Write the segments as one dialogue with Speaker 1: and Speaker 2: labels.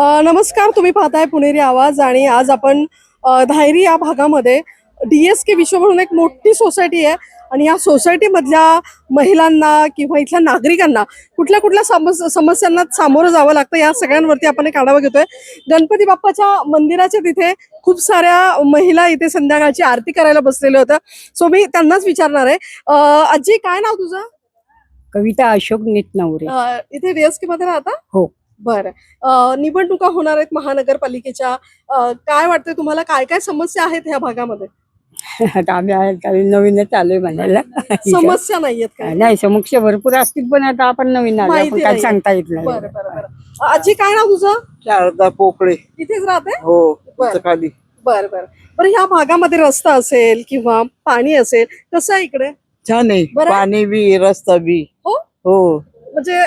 Speaker 1: नमस्कार तुम्ही पाहताय पुणेरी आवाज आणि आज आपण धायरी या भागामध्ये डी एस के विश्व म्हणून एक मोठी सोसायटी आहे आणि या सोसायटीमधल्या महिलांना किंवा इथल्या नागरिकांना कुठल्या कुठल्या समस समस्यांना सामोरं जावं लागतं या सगळ्यांवरती आपण एक आढावा घेतोय. गणपती बाप्पाच्या मंदिराच्या तिथे खूप साऱ्या महिला इथे संध्याकाळची आरती करायला बसलेल्या होत्या. सो मी त्यांनाच विचारणार आहे. आजी काय नाव तुझं?
Speaker 2: कविता अशोक नितनवरे.
Speaker 1: अ, इथे डीएसके मध्ये राहता?
Speaker 2: हो.
Speaker 1: बरं. निवडणुका होणार आहेत महानगरपालिकेच्या. काय वाटतंय तुम्हाला? काय काय समस्या आहेत ह्या भागामध्ये?
Speaker 2: आता आम्ही आहे- काही नवीनच आलोय म्हणायला.
Speaker 1: समस्या नाहीयेत काय?
Speaker 2: नाही समक्ष भरपूर असतील पण आता आपण नवीन आलो
Speaker 1: माहिती
Speaker 2: आपण काय
Speaker 1: नाहीये.
Speaker 2: सांगता येत नाही.
Speaker 1: बरं बरं बरं. आजी काय नाव तुझं?
Speaker 3: शारदा पोकळे.
Speaker 1: इथेच राहते?
Speaker 3: हो
Speaker 1: बरं.
Speaker 3: खाली.
Speaker 1: बरं बरं. बरं ह्या भागामध्ये रस्ता असेल किंवा पाणी असेल कसं आहे इकडे?
Speaker 3: छान आहे.
Speaker 1: बरं.
Speaker 3: पाणी बी रस्ता बी.
Speaker 1: हो?
Speaker 3: हो.
Speaker 1: म्हणजे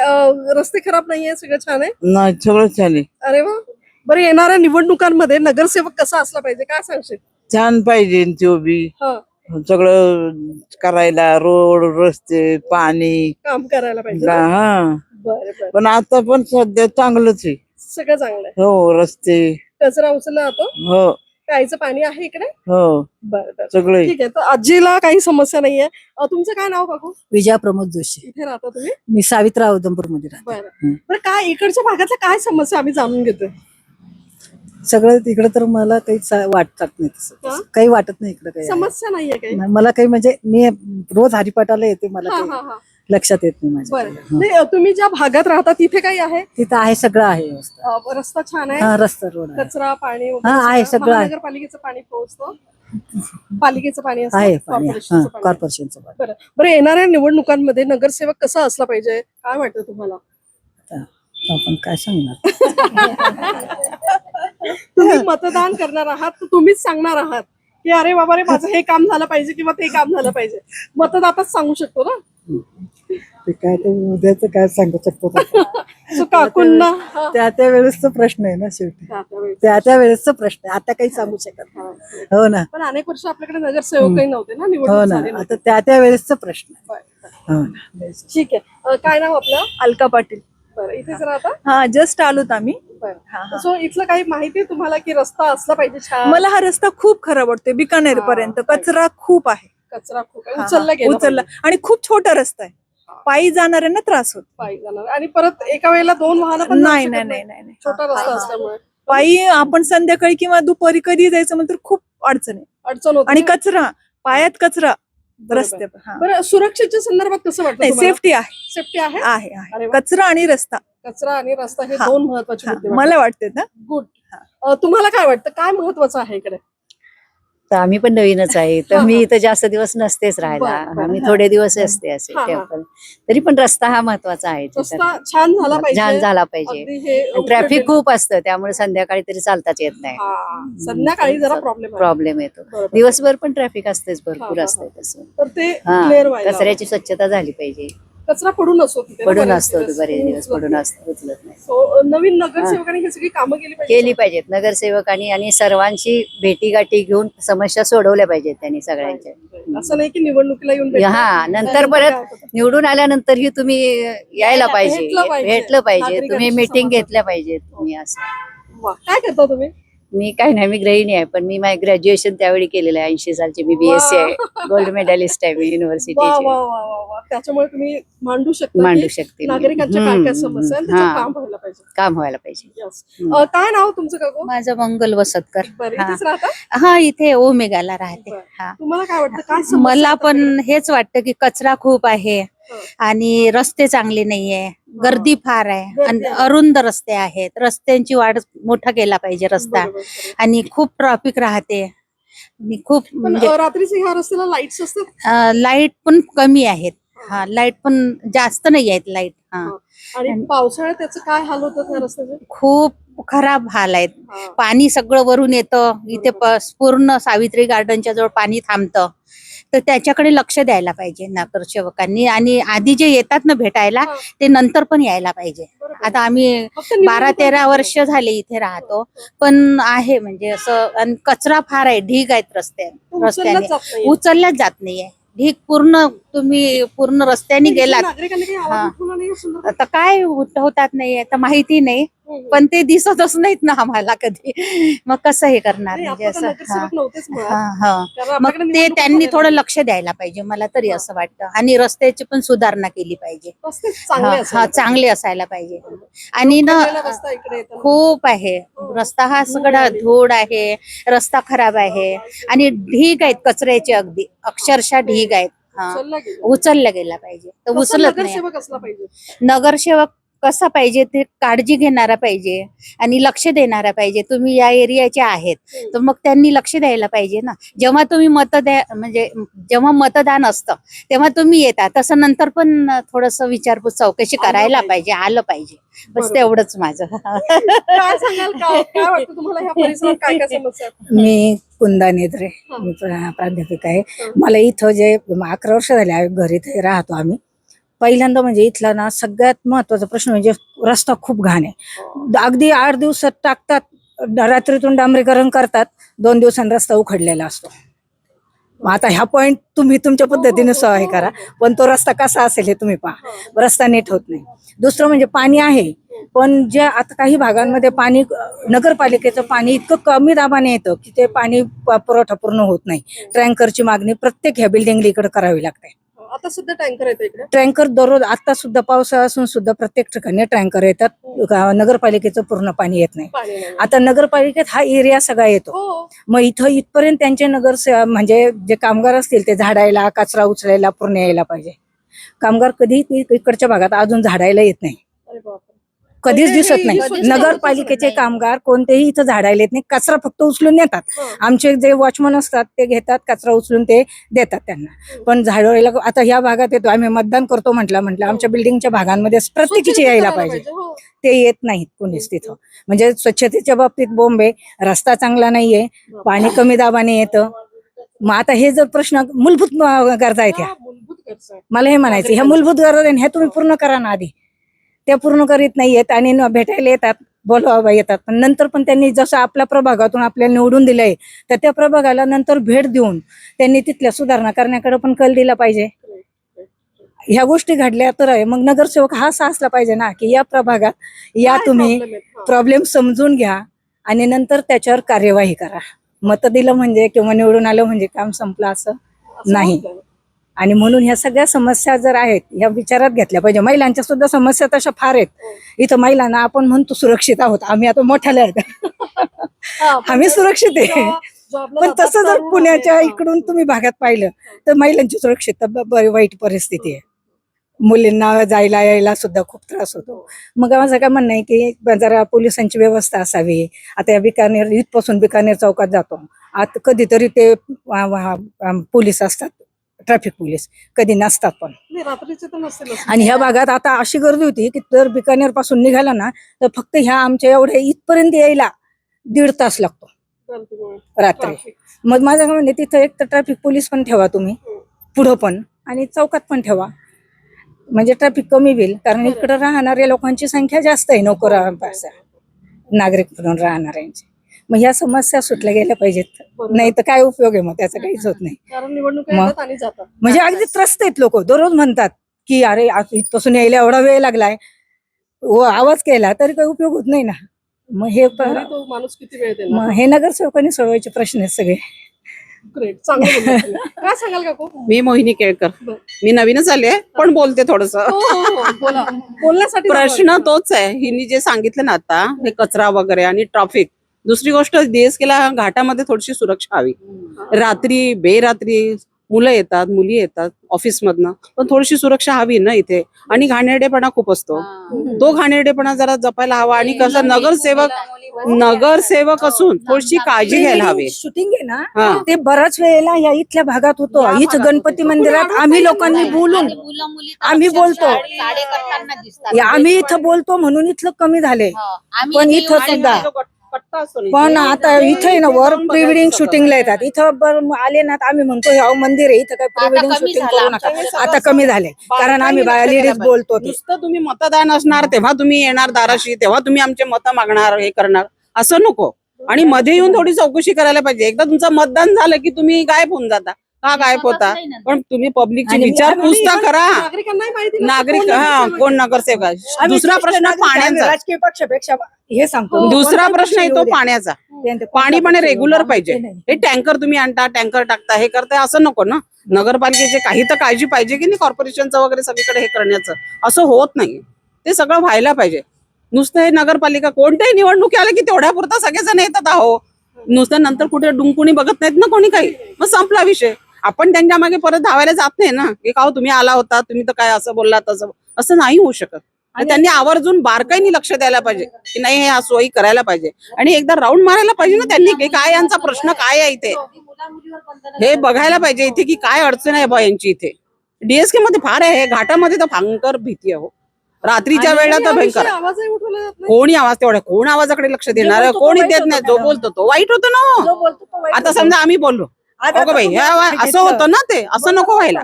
Speaker 1: रस्ते खराब नाहीये सगळं छान आहे?
Speaker 3: नाही सगळं छान आहे.
Speaker 1: अरे वा. बरं येणाऱ्या निवडणुकांमध्ये नगरसेवक कसा असला पाहिजे? काय सांगशील?
Speaker 3: छान पाहिजे तो बी
Speaker 1: हा.
Speaker 3: सगळं करायला रोड रस्ते पाणी.
Speaker 1: काम करायला पाहिजे ना?
Speaker 3: हा.
Speaker 1: बरं बरं.
Speaker 3: पण आता पण सध्या चांगलंच आहे.
Speaker 1: सगळं चांगलं आहे
Speaker 3: हो रस्ते.
Speaker 1: कचरा उचलला जातो?
Speaker 3: हो.
Speaker 1: प्यायचं पाणी आहे इकडे?
Speaker 3: हो.
Speaker 1: बरं बरं.
Speaker 3: सगळं. आहे.
Speaker 1: ठीक आहे तर आजीला काही समस्या नाहीये. अ, तुमचं काय नाव काकू?
Speaker 4: विजया प्रमोद जोशी.
Speaker 1: इथे राहता तुम्ही?
Speaker 4: मी सावित्रा उधमपूरमध्ये राहते.
Speaker 1: बरं. बरं काय इकडच्या भागातल्या काय समस्या आम्ही जाणून घेतोय?
Speaker 4: सगळं तिकडे तर मला काही सा- वाटतात नाही
Speaker 1: हा?
Speaker 4: तसं काही वाटत नाही इकडे काही.
Speaker 1: समस्या नाहीये काही?
Speaker 4: मला काही म्हणजे मी रोज हरिपाठाला येते मला
Speaker 1: हा
Speaker 4: काही.
Speaker 1: हा हा.
Speaker 4: लक्षात येत नाही माझ्या
Speaker 1: बरं. नाही, अ, तुम्ही ज्या भागात राहता तिथे काही आहे?
Speaker 4: तिथं आहे सगळं आहे व्यवस्था
Speaker 1: अ, रस्ता छान आहे.
Speaker 4: रस्ता रोड आहे.
Speaker 1: कचरा पाणी
Speaker 4: हा, आहे, सगळं. आहे.
Speaker 1: महानगरपालिकेचं पाणी पोहोचतं. पालिकेचं पाणी असतं,
Speaker 4: आहे पाणी
Speaker 1: कॉर्पोरेशनचं पाणी.
Speaker 4: कॉर्पोरेशनचं पाणी.
Speaker 1: बरं. बरं येणाऱ्या निवडणुकांमध्ये नगरसेवक कसा असला पाहिजे? काय वाटतं तुम्हाला?
Speaker 4: आता आपण काय सांगणार?
Speaker 1: तुम्ही मतदान करणार आहात तर तुम्हीच सांगणार आहात की अरे बाबा रे माझं हे काम झालं पाहिजे किंवा ते काम झालं पाहिजे. मतदाताच सांगू शकतो ना?
Speaker 4: ते काय ते उद्याच काय सांगू शकतो.
Speaker 1: सो काकूंना? हा,
Speaker 4: त्या त्या वेळेसचा प्रश्न आहे ना शेवटी.
Speaker 1: त्या-.
Speaker 4: त्या वेळेसचा. प्रश्न आहे. आता काही सांगू शकत नाही. हो ना.
Speaker 1: पण अनेक वर्ष आपल्याकडे नगरसेवकही नव्हते ना
Speaker 4: हो
Speaker 1: निवडणूक
Speaker 4: ना.
Speaker 1: झाली नव्हती.
Speaker 4: आता त्या त्या वेळेसचा प्रश्न आहे.
Speaker 1: बरं,
Speaker 4: हो ना.
Speaker 1: ठीक आहे. अ, काय नाव आपलं?
Speaker 5: अलका पाटील.
Speaker 1: बरं इथेच राहता
Speaker 5: हा जस्ट आलोत आम्ही.
Speaker 1: बरं. सो इथलं काही माहिती आहे तुम्हाला की रस्ता असला पाहिजे छान?
Speaker 5: मला हा रस्ता खूप खराब वाटतोय बिकानेर पर्यंत
Speaker 1: हा,
Speaker 5: कचरा खूप आहे.
Speaker 1: कचरा खूप आहे.
Speaker 5: हा,
Speaker 1: उचलला गेला
Speaker 5: उचलला. आणि खूप छोटा रस्ता आहे. पायी जाणाऱ्यांना त्रास होतो
Speaker 1: पायी जाणार आणि परत एका वेळेला दोन वाहनं पण
Speaker 5: नाही नाही नाही नाही नाही.
Speaker 1: छोटा रस्ता. असल्यामुळे
Speaker 5: पायी आपण संध्याकाळी किंवा दुपारी कधी जायचं म्हणतो खूप अडचण आहे
Speaker 1: अडचण होते
Speaker 5: आणि. कचरा पायात कचरा. रस्ते हा.
Speaker 1: बरं सुरक्षेच्या संदर्भात कसं वाटतं
Speaker 5: नाही
Speaker 1: तुम्हाला?
Speaker 5: सेफ्टी आहे
Speaker 1: सेफ्टी आहे
Speaker 5: आहे
Speaker 1: अरे
Speaker 5: आहे
Speaker 1: वा.
Speaker 5: कचरा आणि रस्ता
Speaker 1: कचरा आणि रस्ता हे
Speaker 5: हा.
Speaker 1: दोन महत्त्वाचे
Speaker 5: हा,
Speaker 1: मुद्दे
Speaker 5: मला वाटते ना
Speaker 1: गुड तुम्हाला काय वाटतं काय महत्वाचं आहे इकडे
Speaker 6: तर आम्ही पण नवीनच आहे. तर मी. इथं जास्त दिवस नसतेच राहायला. आम्ही थोडे दिवस असते असे. टेम्पल तरी पण रस्ता हा महत्त्वाचा आहे
Speaker 1: रस्ता छान झाला पाहिजे.
Speaker 6: छान झाला पाहिजे.
Speaker 1: अगदी हे
Speaker 6: ट्रॅफिक खूप असतं त्यामुळे संध्याकाळी तरी चालताच येत नाही.
Speaker 1: हा, संध्याकाळी जरा प्रॉब्लेम
Speaker 6: प्रॉब्लेम येतो. दिवसभर पण ट्रॅफिक असतेच भरपूर असतं तसं. कचऱ्याची स्वच्छता झाली पाहिजे.
Speaker 1: कचरा पडून असतो तिथे ना
Speaker 6: पडून
Speaker 1: बरेच
Speaker 6: असतो
Speaker 1: दिवस.
Speaker 6: बरेच दिवस
Speaker 1: उचलत
Speaker 6: पडून
Speaker 1: नाही.
Speaker 6: असतो उचलत नाही.
Speaker 1: So, नवीन नगरसेवकांनी ही. सगळी कामं केली पाहिजे
Speaker 6: केली पाहिजेत. नगरसेवकांनी आणि सर्वांची भेटीगाठी घेऊन समस्या सोडवल्या पाहिजेत त्यांनी सगळ्यांच्या.
Speaker 1: असं नाही की निवडणुकीला येऊन.
Speaker 6: हा नंतर परत? निवडून आल्यानंतरही तुम्ही यायला पाहिजे.
Speaker 1: भेटलं पाहिजे.
Speaker 6: भेटलं पाहिजे. तुम्ही
Speaker 1: नागरिकांशी
Speaker 6: मीटिंग
Speaker 1: संवाद
Speaker 6: घेतल्या पाहिजेत. तुम्ही असं.
Speaker 1: वा, काय करता तुम्ही?
Speaker 6: मी काय नाही मी गृहिणी आहे पण मी माझं ग्रॅज्युएशन त्यावेळी केलेलं आहे ऐंशी सालची मी बीएससी आहे गोल्ड मेडलिस्ट आहे मी
Speaker 1: वा वा
Speaker 6: युनिव्हर्सिटीची
Speaker 1: वा वा वा त्याच्यामुळे तुम्ही मांडू शकता
Speaker 6: मांडू
Speaker 1: की
Speaker 6: शकते मी.
Speaker 1: नागरिकांच्या काय काय
Speaker 6: हम्म,
Speaker 1: समस्या आहेत,
Speaker 6: हम्म,
Speaker 1: त्याच्यावर
Speaker 6: हा.
Speaker 1: काम व्हायला पाहिजे
Speaker 6: काम व्हायला पाहिजे
Speaker 1: Yes.
Speaker 6: हम्म.
Speaker 1: अ, काय नाव तुमचं काकू
Speaker 7: माझं मंगल वसतकर
Speaker 1: बरं
Speaker 7: हा.
Speaker 1: इथेच राहता
Speaker 7: हा इथे ओमेगाला राहते
Speaker 1: बरं.
Speaker 7: हा
Speaker 1: तुम्हाला काय वाटतं काय समस्या
Speaker 7: मला
Speaker 1: आहेत
Speaker 7: पण हेच वाटतं की कचरा खूप आहे आणि रस्ते चांगले नाहीये. गर्दी फार आहे. आणि. अरुंद रस्ते आहेत. रस्त्यांची वाढ मोठा केला पाहिजे रस्ता. आणि खूप ट्रॉफिक राहते. खूप म्हणजे
Speaker 1: रस्त्याला लाईट्स असतात?
Speaker 7: लाइट पण कमी आहेत. हा. लाइट पण जास्त नाही आहेत लाइट हा.
Speaker 1: आणि पावसाळ्यात त्याचं काय हाल रस्त्याचे?
Speaker 7: खूप खराब हाल आहेत. पाणी सगळं वरून येतं. इथे पूर्ण सावित्री गार्डनच्या जवळ पाणी थांबतं. तर त्याच्याकडे लक्ष द्यायला पाहिजे नगरसेवकांनी आणि आधी जे येतात ना भेटायला
Speaker 1: हा.
Speaker 7: ते नंतर पण यायला पाहिजे. आता आम्ही बारा तेरा. वर्ष झाले इथे राहतो पण आहे म्हणजे असं आणि कचरा फार आहे ढीग आहेत रस्ते
Speaker 1: तो उचललाच
Speaker 7: रस्त्याने. उचलल्याच जात नाहीये ढीग पूर्ण तुम्ही पूर्ण रस्त्याने गेलात? आता काय होत- होतात नाही आता माहिती नाही पण ते दिसतच नाहीत ना आम्हाला कधी. मग कसं हे करणार म्हणजे असं? हा. हा, हा. मग ते त्यांनी थोडं. लक्ष द्यायला पाहिजे मला तरी असं वाटतं. आणि रस्त्याची पण सुधारणा केली पाहिजे.
Speaker 1: चांगले
Speaker 7: हा
Speaker 1: असायला
Speaker 7: हा,
Speaker 1: पाहिजे.
Speaker 7: चांगले असायला पाहिजे. आणि ना. खूप आहे. रस्ता हा सगळा धूळ आहे रस्ता खराब आहे. आणि ढीग आहेत कचऱ्याचे अगदी. अक्षरशः ढीग आहेत. हा.
Speaker 1: उचलला गेला.
Speaker 7: पाहिजे. तर उचलत नाही.
Speaker 1: नगरसेवक
Speaker 7: कसा पाहिजे ते काळजी घेणारा पाहिजे आणि लक्ष देणारा पाहिजे. तुम्ही या एरियाचे आहेत. तर मग त्यांनी लक्ष द्यायला पाहिजे ना. जेव्हा तुम्ही मत द्या म्हणजे जेव्हा मतदान असतं तेव्हा तुम्ही येता. तसं नंतर पण थोडस विचारपूस चौकशी करायला
Speaker 1: पाहिजे.
Speaker 7: आलं पाहिजे. बस. तेवढंच माझं?
Speaker 4: मी कुंदा नेत्रे प्राध्यापिका आहे. मला इथं जे अकरा वर्ष झाले घरी राहतो आम्ही. पहिल्यांदा म्हणजे इथला ना सगळ्यात महत्त्वाचा प्रश्न म्हणजे रस्ता खूप घाण आहे. अगदी आठ दिवसात टाकतात रात्रीतून डांबरीकरण करतात दोन दिवसांनी रस्ता उखडलेला असतो. मग आता ह्या पॉइंट तुम्ही तुमच्या पद्धतीने हे करा पण तो रस्ता कसा असेल हे तुम्ही पहा. रस्ता नीट होत नाही. दुसरं म्हणजे पाणी आहे पण जे आता काही भागांमध्ये पाणी नगरपालिकेचं पाणी इतकं कमी दाबाने येतं की ते पाणी प- पुरवठा पूर्ण होत नाही. टँकरची मागणी प्रत्येक ह्या बिल्डिंग इकडे करावी लागते.
Speaker 1: आता सध्या टँकर येतो इकडे?
Speaker 4: टँकर दररोज आता सुद्धा पावसाळा असून सुद्धा प्रत्येक ठिकाणी टँकर येतात. गा- नगरपालिकेचं पूर्ण पाणी येत नाही.
Speaker 1: पाणी नाही.
Speaker 4: आता नगरपालिकेत हा एरिया सगळा येतो.
Speaker 1: हो.
Speaker 4: मग इथं इथपर्यंत त्यांचे नगर म्हणजे जे कामगार असतील ते झाडायला कचरा उचलायला पूर्ण यायला पाहिजे. कामगार कधी ती- इकडच्या भागात अजून झाडायला येत नाही.
Speaker 1: अरे बापरे.
Speaker 4: कधीच
Speaker 1: हे-
Speaker 4: दिसत
Speaker 1: हे
Speaker 4: नाही नगरपालिकेचे. कामगार कोणतेही इथं झाडायला येत नाही. कचरा फक्त उचलून नेतात.
Speaker 1: हं.
Speaker 4: आमचे जे वॉचमन असतात ते घेतात कचरा उचलून ते देतात त्यांना. पण झाडायला आता ह्या भागात येतो. आम्ही मतदान करतो म्हटलं म्हटलं आमच्या बिल्डिंगच्या भागांमध्ये प्रत्येकीची यायला पाहिजे.
Speaker 1: हो.
Speaker 4: ते येत नाहीत कोणीच तिथं. म्हणजे स्वच्छतेच्या बाबतीत बोंबे रस्ता चांगला नाहीये पाणी कमी दाबाने येतं. मग आता हे जर प्रश्न मूलभूत गरजा आहेत ह्या.
Speaker 1: हा.
Speaker 4: मला हे म्हणायचं ह्या मूलभूत गरजा ह्या तुम्ही पूर्ण करा ना आधी. त्या पूर्ण करीत नाहीयेत आणि भेटायला येतात बोलवा येतात पण नंतर पण त्यांनी जसं आपल्या प्रभागातून आपल्याला निवडून दिलंय तर त्या प्रभागाला नंतर भेट देऊन त्यांनी तिथल्या सुधारणा करण्याकडे पण कल दिला पाहिजे ह्या गोष्टी घडल्या तर आहे मग नगरसेवक हा असा असला पाहिजे ना की या प्रभागात या तुम्ही
Speaker 1: आहेत? हा.
Speaker 4: प्रॉब्लेम समजून घ्या आणि नंतर त्याच्यावर कार्यवाही करा मत दिलं म्हणजे किंवा निवडून आलं म्हणजे काम संपलं असं नाही. आणि म्हणून ह्या सगळ्या समस्या जर आहेत ह्या विचारात घेतल्या पाहिजे. महिलांच्या सुद्धा समस्या तशा फार आहेत. इथं महिलांना आपण म्हणतो सुरक्षित आहोत. आम्ही आता मोठ्याला
Speaker 1: हा,
Speaker 4: आम्ही सुरक्षित आहे. पण तसं जर पुण्याच्या
Speaker 1: हा.
Speaker 4: इकडून तुम्ही भागात पाहिलं तर महिलांची सुरक्षितता बरी वाईट परिस्थिती आहे. मुलींना जायला यायला सुद्धा खूप त्रास होतो. मग माझं काय म्हणणं आहे की जरा पोलिसांची व्यवस्था असावी. आता या बिकानेर इथपासून बिकानेर चौकात जातो. आता कधीतरी ते पोलीस असतात. ट्रॅफिक पोलीस कधी नसतात पण
Speaker 1: नाही, रात्रीचे तर.
Speaker 4: आणि ह्या भागात आता अशी गर्दी होती की जर बिकानेरपासून निघाला ना तर फक्त ह्या आमच्या एवढ्या इथपर्यंत यायला दीड तास लागतो
Speaker 1: गर्दीमुळे.
Speaker 4: रात्री
Speaker 1: Traffic.
Speaker 4: मग माझं काय म्हणजे तिथं एक तर ट्रॅफिक पोलीस पण ठेवा तुम्ही पुढं पण आणि चौकात पण ठेवा म्हणजे ट्रॅफिक कमी होईल कारण इकडं राहणाऱ्या लोकांची संख्या जास्त आहे नोकर नागरिक म्हणून राहणाऱ्यांची मग ह्या समस्या सुटल्या गेल्या पाहिजेत. नाही तर काय उपयोग आहे मग? त्याचा काहीच होत नाही.
Speaker 1: कारण निवडणुका
Speaker 4: मग-
Speaker 1: येतात आणि जातात.
Speaker 4: म्हणजे अगदी त्रस्त आहेत लोक. दररोज म्हणतात की अरे आज इथपासून यायला एवढा वेळ लागलाय. व आवाज केला तरी काही उपयोग होत नाही ना. मग हे प-
Speaker 1: घरी तो माणूस किती वेळ देणार?
Speaker 4: मग हे नगरसेवकांनी सोडवायचे प्रश्न आहेत सगळे.
Speaker 1: चांगलं तुम्ही. काय सांगाल काकू?
Speaker 8: मी मोहिनी केळकर.
Speaker 1: बरं.
Speaker 8: मी नवीनच आले पण बोलते थोडस.
Speaker 1: हो, हो, हो, बोला. बोलण्यासाठी
Speaker 8: प्रश्न तोच आहे. हिनी जे सांगितलं ना आता हे कचरा वगैरे आणि ट्रॅफिक दुसरी गोष्ट डीएसकेला घाटामध्ये थोडीशी सुरक्षा हवी. रात्री बेरात्री मुलं येतात मुली येतात ऑफिस मधनं पण थोडीशी सुरक्षा हवी ना इथे. आणि घाणेरडेपणा खूप असतो. तो घाणेरडेपणा जरा जपायला हवा आणि कसं नगरसेवक नगरसेवक असून थोडीशी काळजी घ्यायला हवी.
Speaker 4: शूटिंग आहे
Speaker 8: हा.
Speaker 4: ना ते बराच वेळेला या इथल्या भागात होतो. इथं गणपती मंदिरात आम्ही लोकांनी बोलून आम्ही बोलतो. आम्ही इथं बोलतो म्हणून इथलं कमी झाले
Speaker 7: हो,
Speaker 4: पण
Speaker 7: इथे
Speaker 4: सुद्धा पण आता इथं ना वर प्री वेडिंग. शूटिंगला येतात. इथं बर आले ना आम्ही म्हणतो हे मंदिर आहे इथं काय प्री वेडिंग शूटिंग करू. नका. आता कमी झाले कारण आम्ही लेडीज बोलतो
Speaker 8: नुसतं तुम्ही मतदान असणार तेव्हा तुम्ही येणार दाराशी तेव्हा तुम्ही आमचे मत मागणार हे करणार. असं नको. आणि मध्ये येऊन थोडी चौकशी करायला पाहिजे. एकदा तुमचं मतदान झालं की तुम्ही गायब होऊन जाता. का गायब होता. पण तुम्ही पब्लिकची विचारपूस तर करा.
Speaker 1: माहिती
Speaker 8: नागरिक
Speaker 1: कोण
Speaker 8: हा
Speaker 1: नगरसेवक
Speaker 8: कोण नगरसेवक आहे? दुसरा प्रश्न
Speaker 4: आहे,
Speaker 8: पाण्याचा.
Speaker 4: राजकीय पक्षापेक्षा हे सांगतो.
Speaker 8: दुसरा प्रश्न येतो. पाण्याचा.
Speaker 4: त्यांचं
Speaker 8: पाणी पण रेग्युलर. पाहिजे. हे टँकर तुम्ही आणता टँकर टाकता हे करताय असं नको ना. नगरपालिकेचे काही तर काळजी पाहिजे की नाही? कॉर्पोरेशनचं वगैरे सगळीकडे हे करण्याचं. असं होत नाही. ते सगळं व्हायला पाहिजे. नुसतं हे नगरपालिका कोणत्याही निवडणुकी आल्या की तेवढ्या पुरता सगळेजण येतात अहो. नुसतं नंतर कुठे डुंकुणी बघत नाहीत ना कोणी काही. मग संपला विषय. आपण त्यांच्या मागे परत धावायला जात नाही ना. की का तुम्ही आला होता तुम्ही तर काय असं बोलला तसं असं नाही होऊ शकत. आणि त्यांनी आवर्जून बारकाईने लक्ष द्यायला पाहिजे. की नाही हे हा सोयी करायला पाहिजे. आणि एकदा राऊंड मारायला पाहिजे ना त्यांनी की काय यांचा प्रश्न काय आहे इथे? हे बघायला पाहिजे इथे की काय अडचण आहे बा यांची इथे. डीएसके मध्ये फार आहे. घाटामध्ये तर भयंकर भीती आहे हो. रात्रीच्या वेळेला तर भयंकर. कोणी आवाज तेवढा कोण आवाजाकडे लक्ष देणार कोणी देत नाही. जो. बोलतो तो वाईट होतो ना. आता. समजा आम्ही बोललो. अगं बाई हे. असं होतं ना ते असं नको व्हायला.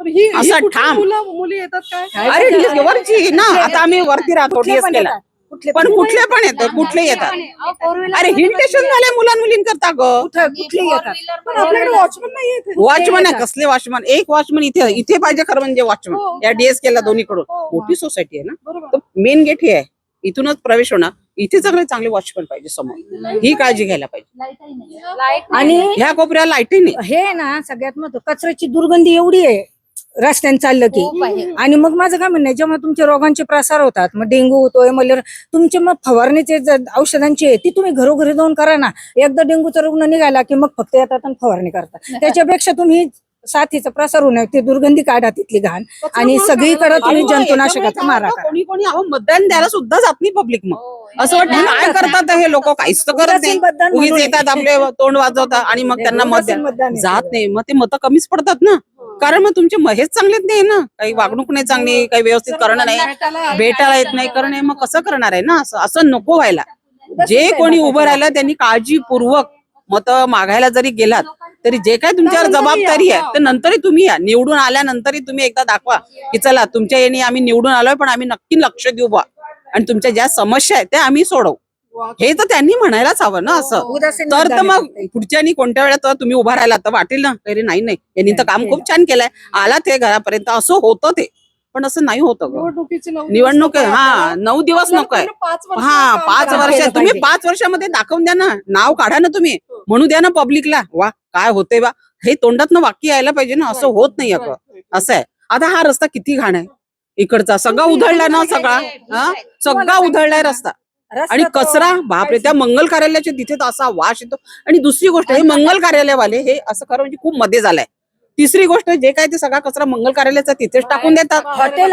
Speaker 1: ही ही
Speaker 8: असा ठाम.
Speaker 1: मुलं मुली येतात काय?
Speaker 8: अरे वरची ना. आता आम्ही वरती राहतो
Speaker 4: पण. कुठले
Speaker 8: पण कुठले पण येतात कुठले येतात. अरे हिल स्टेशन झाले मुलां मुलींकरता ग.
Speaker 4: कुठं- कुठले येतात?
Speaker 1: पण आपल्याकडे वॉचमन नाही येते
Speaker 8: वॉचमन आहे कसले वॉचमन एक वॉचमन इथे इथे पाहिजे खरं म्हणजे
Speaker 1: हो.
Speaker 8: वॉचमन या डीएसकेला दोन्हीकडून. मोठी सोसायटी आहे ना.
Speaker 1: बरोबर.
Speaker 8: तर मेन गेट हे आहे. इथूनच प्रवेश होणार. इथे सगळे चांगले वॉचमन पाहिजे समोर. ही काळजी घ्यायला पाहिजे.
Speaker 4: आणि
Speaker 8: ह्या कोपऱ्याला लाईटही नाही.
Speaker 4: हे ना सगळ्यात महत्त्व कचऱ्याची दुर्गंधी एवढी आहे रस्त्याने चाललं की आणि मग माझं काय म्हणणं आहे जेव्हा तुमचे रोगांचे प्रसार होतात मग डेंग्यू होतोय मलेरिया तुमचे मग फवारणीचे औषधांची आहे ती तुम्ही घरोघरी जाऊन करा ना. एकदा डेंग्यूचा रुग्ण निघाला की मग फक्त येतात आणि फवारणी करतात. त्याच्यापेक्षा तुम्ही साथीचा प्रसार होऊ नये ती दुर्गंधी काढा तिथली घाण. आणि सगळीकडे तुम्ही जंतुनाशकाचा मारा करा.
Speaker 8: कोणी कोणी अहो मतदान द्यायला सुद्धा जात नाही पब्लिक मग. असं वाटतं काय करतात हे लोक? काहीच तर करत नाही.
Speaker 4: उदासीन मतदान
Speaker 8: उगीच
Speaker 4: म्हणून.
Speaker 8: येतात आपले तोंड वाजवतात आणि मग त्यांना मत
Speaker 4: उदासीन
Speaker 8: द्या
Speaker 4: मतदान आहे.
Speaker 8: जात नाही. मग ते मतं कमीच पडतात ना. कारण मग तुमचे म- हेच चांगलेच नाही ना. काही वागणूक नाही चांगली काही व्यवस्थित करणं नाही. भेटायला येत नाही करणं. नाही, मग कसं करणार आहे ना? असं असं नको व्हायला. जे कोणी उभं राहिलं त्यांनी काळजीपूर्वक मत मागायला जरी गेलात तरी जे काय तुमच्यावर जबाबदारी आहे तर नंतरही तुम्ही या. निवडून आल्यानंतरही तुम्ही एकदा दाखवा की चला तुमच्या येणे आम्ही निवडून आलोय पण आम्ही नक्की लक्ष देऊ बा आणि तुमच्या ज्या समस्या आहेत त्या आम्ही सोडवू. हे तर त्यांनी म्हणायलाच हवं ना असं.
Speaker 4: उदासीन
Speaker 8: तर तर मग. पुढच्यानी कोणत्या वेळेत तुम्ही उभा राहिला तर वाटेल ना? अरे नाही नाही. यांनी तर काम खूप छान केलंय. आला ते घरापर्यंत. असं होतं ते. पण असं नाही होतं निवडणूक हा. नऊ दिवस नको आहे. हा पाच वर्ष. तुम्ही पाच वर्षामध्ये दाखवून द्या ना. नाव काढा ना तुम्ही. म्हणू द्या ना पब्लिकला वा काय होते बा? हे तोंडात वाक्य यायला पाहिजे ना असं होत नाही अगं. असं आहे. आता हा रस्ता किती घाण आहे. इकडचा सगळा उधळलाय ना सगळा हा? सगळा उधळलाय रस्ता आणि कचरा बापरे त्या मंगल कार्यालयाच्या तिथे तर असा वास येतो. आणि दुसरी गोष्ट हे मंगल कार्यालयवाले हे असं खरं म्हणजे खूप मध्ये झालंय. तिसरी गोष्ट जे काय ते सगळा कचरा मंगल कार्यालयाचा तिथेच टाकून देतात.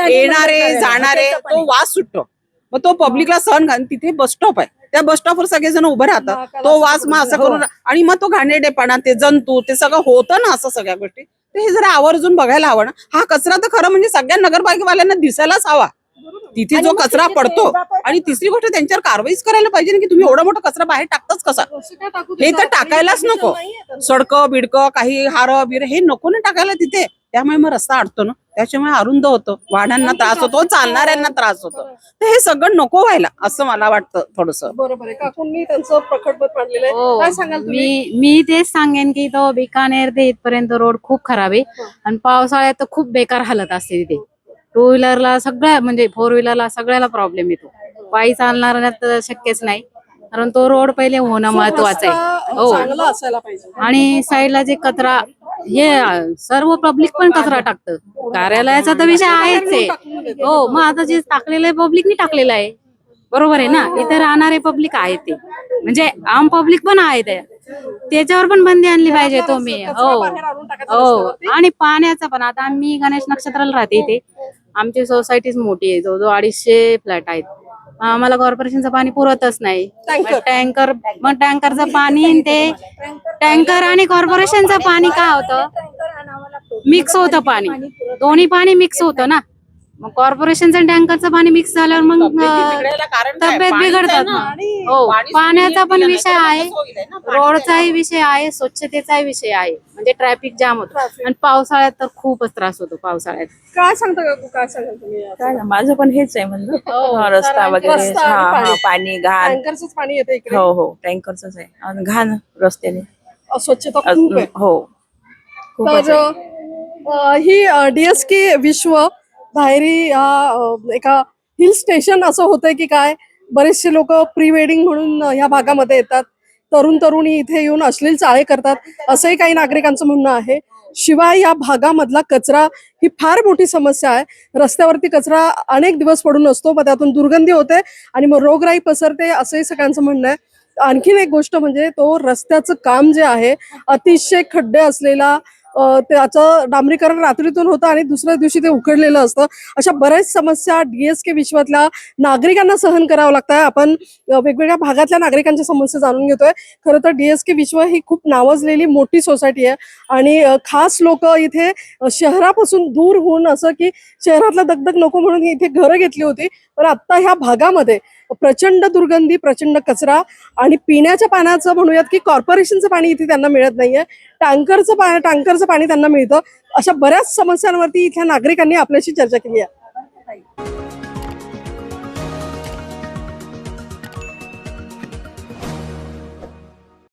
Speaker 8: येणारे जाणारे तो. वास सुटतो. मग तो पब्लिकला सहन घाल तिथे बस स्टॉप आहे. त्या बस स्टॉपवर सगळेजण उभे राहतात. तो वास मग असं
Speaker 4: हो.
Speaker 8: करून आणि मग तो घाणेरडेपणा ते जंतू ते सगळं होतं ना असं सगळ्या गोष्टी. ते हे जरा आवर्जून बघायला हवं ना. हा कचरा तर खरं म्हणजे सगळ्या नगरपालिकेवाल्यांना दिसायलाच हवा. तिथे जो कचरा पडतो. आणि तिसरी गोष्ट त्यांच्यावर कारवाईच करायला पाहिजे ना की तुम्ही एवढा मोठा कचरा बाहेर टाकताच कसा? हे? तर टाकायलाच नको. सडकं बिडकं काही हार बिर हे नको ना टाकायला तिथे. त्यामुळे मग रस्ता अडतो ना. त्याच्यामुळे अरुंद होतो. वाहनांना त्रास होतो चालणाऱ्यांना त्रास होतो. तर हे सगळं नको व्हायला असं मला वाटतं थोडस.
Speaker 1: बरोबर आहे काकूंनी त्यांचं प्रकट मत मांडलेलं आहे. काय सांगाल तुम्ही?
Speaker 9: मी मी तेच सांगेन की तो बिकानेर ते इथपर्यंत रोड खूप खराब आहे. आणि पावसाळ्यात तर खूप बेकार हालत असते तिथे. टू व्हीलरला सगळ्या म्हणजे फोर व्हीलरला सगळ्याला प्रॉब्लेम येतो. पायी चालणाऱ्यांना तर शक्यच नाही. कारण तो रोड पहिले होणं महत्वाचं आहे. हो.
Speaker 1: चांगला असायला पाहिजे.
Speaker 9: आणि साईडला जे कचरा हे सर्व पब्लिक पण कचरा टाकतं. कार्यालयाचा तर विषय आहेच आहे. हो मग आता जे टाकलेलं आहे पब्लिकनी टाकलेलं आहे. बरोबर आहे ना? इथे राहणारे पब्लिक आहे ते. म्हणजे आम पब्लिक पण आहे ते त्याच्यावर पण बंदी आणली पाहिजे तुम्ही. हो. हो. आणि पाण्याचा पण. आता आम्ही गणेश नक्षत्राला राहते इथे. आमची सोसायटीच मोठी आहे. जवळजवळ अडीचशे फ्लॅट आहेत. आम्हाला कॉर्पोरेशनचं पाणी पुरतच नाही.
Speaker 1: टँकर.
Speaker 9: टँकर मग टँकरचं पाणी ते टँकर आणि कॉर्पोरेशनचं पाणी काय होतं? मिक्स होतं पाणी. दोन्ही पाणी मिक्स होतं ना? मग कॉर्पोरेशनचं आणि टँकरचं पाणी मिक्स झाल्यावर मग तब्येत बिघडतात ना. हो पाण्याचा पण विषय आहे. रोडचाही विषय आहे स्वच्छतेचाही विषय आहे. म्हणजे ट्रॅफिक जाम होतो. आणि पावसाळ्यात तर खूपच त्रास होतो पावसाळ्यात.
Speaker 1: काय सांगता काकू काय सांगाल तुम्ही?
Speaker 10: माझं पण हेच आहे म्हणलं.
Speaker 9: हो,
Speaker 10: हा, रस्ता वगैरे हा
Speaker 1: पाणी.
Speaker 10: हा पाणी. घाण.
Speaker 1: टँकरचंच पाणी येतं इकडे.
Speaker 10: हो हो टँकरच आहे. आणि घाण रस्त्याने.
Speaker 1: अस्वच्छता
Speaker 10: अजून-
Speaker 1: खूप आहे.
Speaker 10: हो
Speaker 1: तर ही डीएसके विश्व धायरी हा एका हिल स्टेशन असं होतंय की काय बरेचसे लोक प्री वेडिंग म्हणून या ह्या भागामध्ये येतात. तरुण तरुणी इथे येऊन अश्लील चाळे करतात. असंही काही नागरिकांचं म्हणणं आहे. शिवाय या भागामधला कचरा ही फार मोठी समस्या आहे. रस्त्यावरती कचरा अनेक दिवस पडून असतो मग त्यातून दुर्गंधी होते आणि मग रोगराई पसरते असंही सगळ्यांचं म्हणणं आहे. आणखीन एक गोष्ट म्हणजे तो रस्त्याचं काम जे आहे अतिशय खड्डे असलेला त्याचं डांबरीकरण रात्रीतून होतं आणि दुसऱ्या दिवशी ते उकडलेलं असतं. अशा बऱ्याच समस्या डीएसके विश्वातल्या नागरिकांना सहन करावं लागतंय. आहे आपण वेगवेगळ्या भागातल्या नागरिकांच्या समस्या जाणून घेतोय. खरं तर डीएसके विश्व ही खूप नावाजलेली मोठी सोसायटी आहे. आणि खास लोक इथे शहरापासून दूर होऊन असं की शहरातला दगदग नको म्हणून इथे घरं घेतली होती. पण आता ह्या भागामध्ये प्रचंड दुर्गंधी प्रचंड कचरा आणि पिण्याच्या पाण्याचं म्हणूयात की कॉर्पोरेशनचं पाणी इथे त्यांना मिळत नाहीये. टँकरचं पाणी टँकरचं पाणी त्यांना मिळतं. अशा बऱ्याच समस्यांवरती इथल्या नागरिकांनी आपल्याशी चर्चा केली आहे.